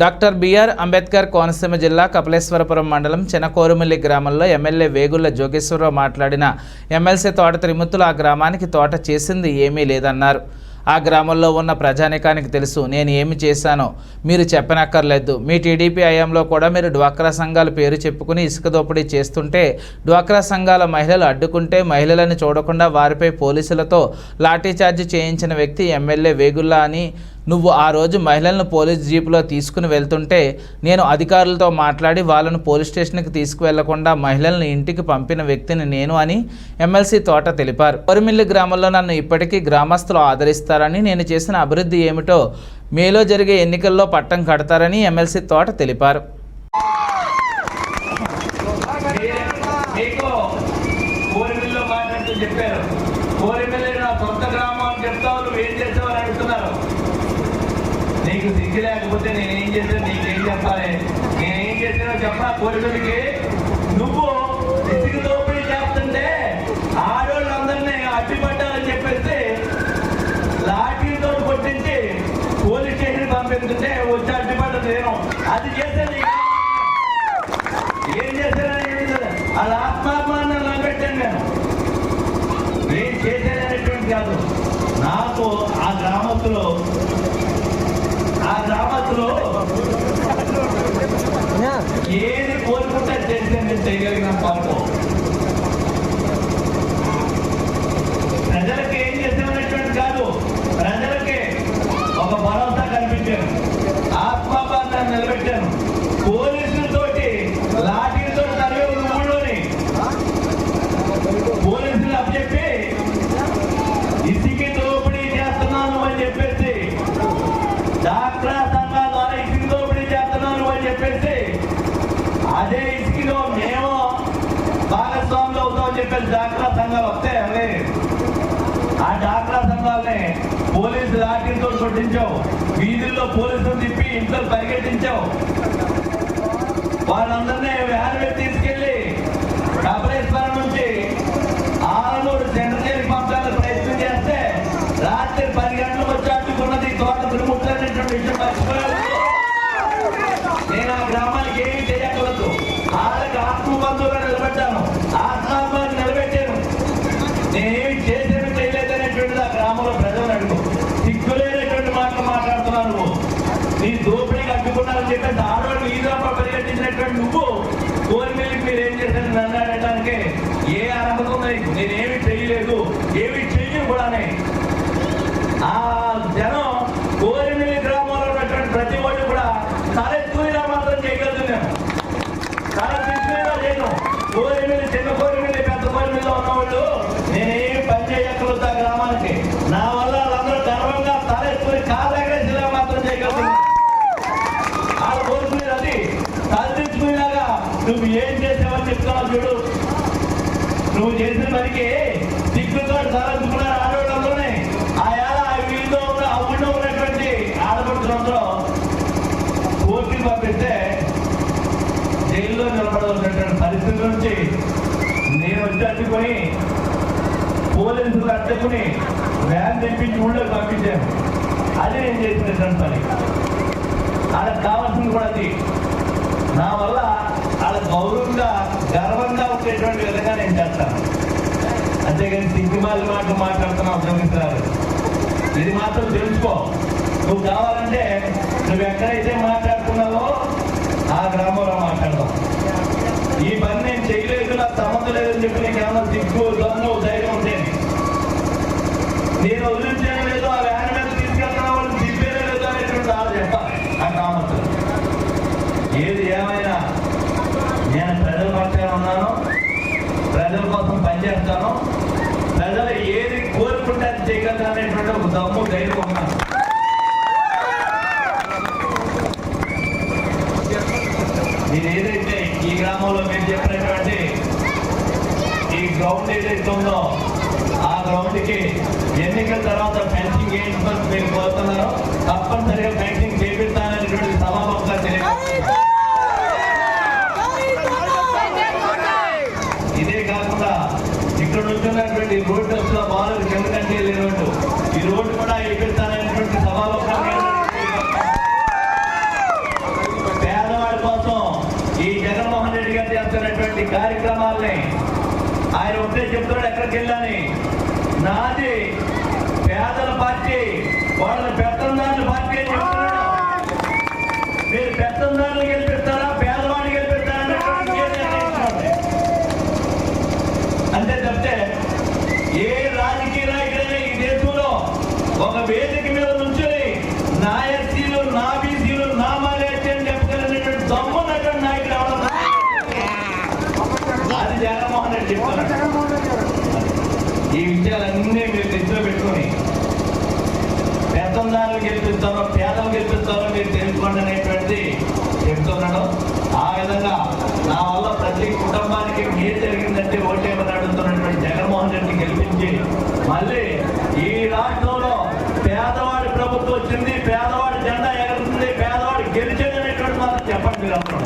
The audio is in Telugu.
డాక్టర్ బిఆర్ అంబేద్కర్ కోనసీమ జిల్లా కపిలేశ్వరపురం మండలం చెనకోరుమిల్లి గ్రామంలో ఎమ్మెల్యే వేగుళ్ళ జోగేశ్వరరావు మాట్లాడిన ఎమ్మెల్సీ తోట త్రిమూర్తులు ఆ గ్రామానికి తోట చేసింది ఏమీ లేదన్నారు. ఆ గ్రామంలో ఉన్న ప్రజానికానికి తెలుసు నేను ఏమి చేశానో మీరు చెప్పనక్కర్లేదు. మీ టీడీపీ హయాంలో కూడా మీరు డ్వాక్రా సంఘాల పేరు చెప్పుకుని ఇసుక దోపిడీ చేస్తుంటే డ్వాక్రా సంఘాల మహిళలు అడ్డుకుంటే మహిళలను చూడకుండా వారిపై పోలీసులతో లాఠీచార్జ్ చేయించిన వ్యక్తి ఎమ్మెల్యే వేగుల్లా అని నువ్వు ఆ రోజు మహిళలను పోలీస్ జీపులో తీసుకుని వెళ్తుంటే నేను అధికారులతో మాట్లాడి వాళ్ళను పోలీస్ స్టేషన్కి తీసుకువెళ్ళకుండా మహిళలను ఇంటికి పంపిన వ్యక్తిని నేను అని ఎమ్మెల్సీ తోట తెలిపారు. కొరిమిల్లి గ్రామంలో నన్ను ఇప్పటికీ గ్రామస్తులు ఆదరిస్తారని నేను చేసిన అభివృద్ధి ఏమిటో మేలో జరిగే ఎన్నికల్లో పట్టం కడతారని ఎమ్మెల్సీ తోట తెలిపారు మీకు కోరిమిల్లో మాట్లాడుతూ చెప్పారు కోరిమిల్లి నా సొంత గ్రామం అని చెప్తావు నువ్వు ఏం చేసావు అని అడుగుతున్నారు నీకు సిగ్గు లేకపోతే నేనేం చేశాను నీకేం చెప్పాలి? నేనేం చేశానో చెప్పా కోరికలకి నువ్వు ఇసుక దోపిడీ చేస్తుంటే ఆడోళ్ళందరినీ అడ్డుపడ్డాలని చెప్పేసి లాఠీతో కొట్టించి పోలీస్ స్టేషన్ పంపిస్తుంటే వచ్చి అడ్డుపడ్డది నేను. అది చేశాను నీకు ఏం చేశానని ఏమిటది? వాళ్ళ ఆత్మాభిమానం నిలబెట్టాను నేను. నేను చేశాననేటువంటి కాదు. నాకు ఆ గ్రామస్తులు ఆ గ్రామస్తులు ఏది కోరుకుంటే చేస్తే నేను చేయగలిగిన పాపం ప్రజలకి ఏం చేసామనేటువంటి కాదు ప్రజలకి ఒక భరోసా కల్పించాను ఆత్మాభిమానాన్ని నిలబెట్టాను పోలీసులతోటి లాఠీలతో తరివే ఊళ్ళోని పోలీసులు అప్పచెప్పి ఇసుక దోపిడీ చేస్తున్నాను అని చెప్పేసి డాక్రా సంఘాల ద్వారా ఇసుక దోపిడీ చేస్తున్నాను అని చెప్పేసి అదే ఇసుకలో మేము భాగస్వాములు అవుతామని చెప్పేసి డాక్రా సంఘాలు వస్తాయి అవే. ఆ డాక్రా సంఘాలని పోలీసు లాఠీలతో కొట్టించావు. వీధుల్లో పోలీసులు తిప్పి ఇంట్లో పరిగెట్టించావు. వాళ్ళందరినీ వ్యాన్ పెట్టి ఆ గ్రామంలో ప్రజలు అడుగు దిక్కులేనటువంటి మాటలు మాట్లాడుతున్నావు నీ దోపిడీకి అడ్డుకున్నారని చెప్పేసి ఆడవాళ్ళు ఈ లోపల పరిగెట్టించినటువంటి నువ్వు కోరిమిల్లికి మీరు ఏం చేశారు? నన్ను అడగడానికి ఏ అర్హత ఉంది? నేనేమి చేయలేదు. ఏమి చెయ్యను కూడానే. ఆ జనం కోరిమిలి గ్రామంలో ఉన్నటువంటి ప్రతి ఒళ్ళు కూడా తలెత్తుకునేలా మాత్రం చేయగలుగుతాను నేను తల తీసుకునేలా చేయను కోరిమిల్లి చిన్న కోరిమిలి పెద్ద కోరిమిల్లి ఉన్నవాళ్ళు నేనే పని చేయక్కర్లేదు ఆ గ్రామానికి నా వల్ల వాళ్ళందరూ గర్వంగా తలెత్తుకుని కాదగరేసేలా మాత్రం చేయగలుగుతాను వాళ్ళ కోరుకునేది అది తలదించుకునేలాగా నువ్వు ఏం చేసావని చెప్తావు చూడు. నువ్వు చేసిన పనికి దిక్కుతో తలంచుకున్నారు ఆడవాళ్ళందరూనే ఆ ఏళ ఆ వీధిలో ఉన్న ఆ ఊళ్ళో ఉన్నటువంటి ఆడపడుతులందరూ కోర్టుకి పంపిస్తే జైల్లో నిలబడవలసినటువంటి పరిస్థితి నుంచి నేను వచ్చి అడ్డుకొని పోలీసులు అడ్డుకుని వ్యాన్ తెప్పించి ఊళ్ళోకి పంపించాను. అది నేను చేసినటువంటి పని. వాళ్ళకి కావాల్సింది కూడా అది. నా వల్ల చాలా గౌరవంగా గర్వంగా ఉండేటువంటి విధంగా నేను చేస్తాను. అంతేగాని సిగ్గుమాలి మాట మాట్లాడుతున్నా జోగిస్తున్నారు ఇది మాత్రం తెలుసుకో. నువ్వు కావాలంటే నువ్వు ఎక్కడైతే మాట్లాడు ఆ గ్రామంలో మాట్లాడదాం ఈ పని నేను చేయలేదు నాకు సంబంధం లేదని చెప్పి నీకు ఏమన్నా సిగ్గు దమ్ము ధైర్యం ఉంటే నేను వదిలించాను లేదో ఆ వ్యాన్ మీద తీసుకెళ్తున్న వాళ్ళు దిబ్బేనే లేదో అనేటువంటి ఆలో చెప్పాలి ఆ గ్రామస్తులు ఏది ఏమైనా నేను ప్రజల పక్షాన ఉన్నాను ప్రజల కోసం పనిచేస్తాను ప్రజలు ఏది కోరుకుంటే అనేటువంటి ఒక దమ్ము ధైర్యం ఉన్నాను నేను ఏదైతే ఈ గ్రామంలో మీరు చెప్పినటువంటి ఈ గ్రౌండ్ ఏదైతే ఉందో ఆ గ్రౌండ్కి ఎన్నికల తర్వాత ఫెన్సింగ్ వేయించమని మీరు కోరుతున్నారో తప్పనిసరిగా ఫెన్సింగ్ చేపిస్తాననేటువంటి సమాపంగా తెలియదు ఇదే కాకుండా ఇక్కడ ఉంటున్నటువంటి రోడ్డు అసలు బాలు కిందకంటే వెళ్ళే రోడ్డు ఈ రోడ్డు కూడా వేపిస్తాననేటువంటి సభాముఖంగా కార్యక్రమాలని ఆయన ఒకటే చెప్తున్నాడు ఎక్కడికి వెళ్ళాని నాది పేదల పార్టీ వాళ్ళని పెత్తందారుల పార్టీ అని చెప్తున్నాడు. మీరు పెత్తందారులు గెలిపిస్తారా పేదవాడిని గెలిపిస్తారా అంతే తప్పితే ఏ రాజకీయ నాయకుడైనా ఈ దేశంలో ఒక వేదిక మీద నుంచుని నా ఎస్సీలు నా బీసీలు నా మాలేసి అని చెప్పగలిగినటువంటి దమ్మున్నటువంటి నాయకుడు ఎవరన్నా అది జగన్మోహన్ రెడ్డి చెప్తున్నాడు ఈ విషయాలన్నీ మీరు దృష్టిలో పెట్టుకొని పెద్దందారులు గెలిపిస్తారో పేదలు గెలిపిస్తారో మీరు తెలుసుకోండి అనేటువంటిది చెప్తున్నాడు ఆ విధంగా నా వల్ల ప్రతి కుటుంబానికి ఏం జరిగిందంటే ఓటేమని అడుగుతున్నటువంటి జగన్మోహన్ రెడ్డి గెలిపించి మళ్ళీ ఈ రాష్ట్రంలో పేదవాడి ప్రభుత్వం వచ్చింది పేదవాడి జెండా ఎగురుతుంది పేదవాడి గెలిచేది అనేటువంటి మాత్రం చెప్పండి మీరు అందరూ.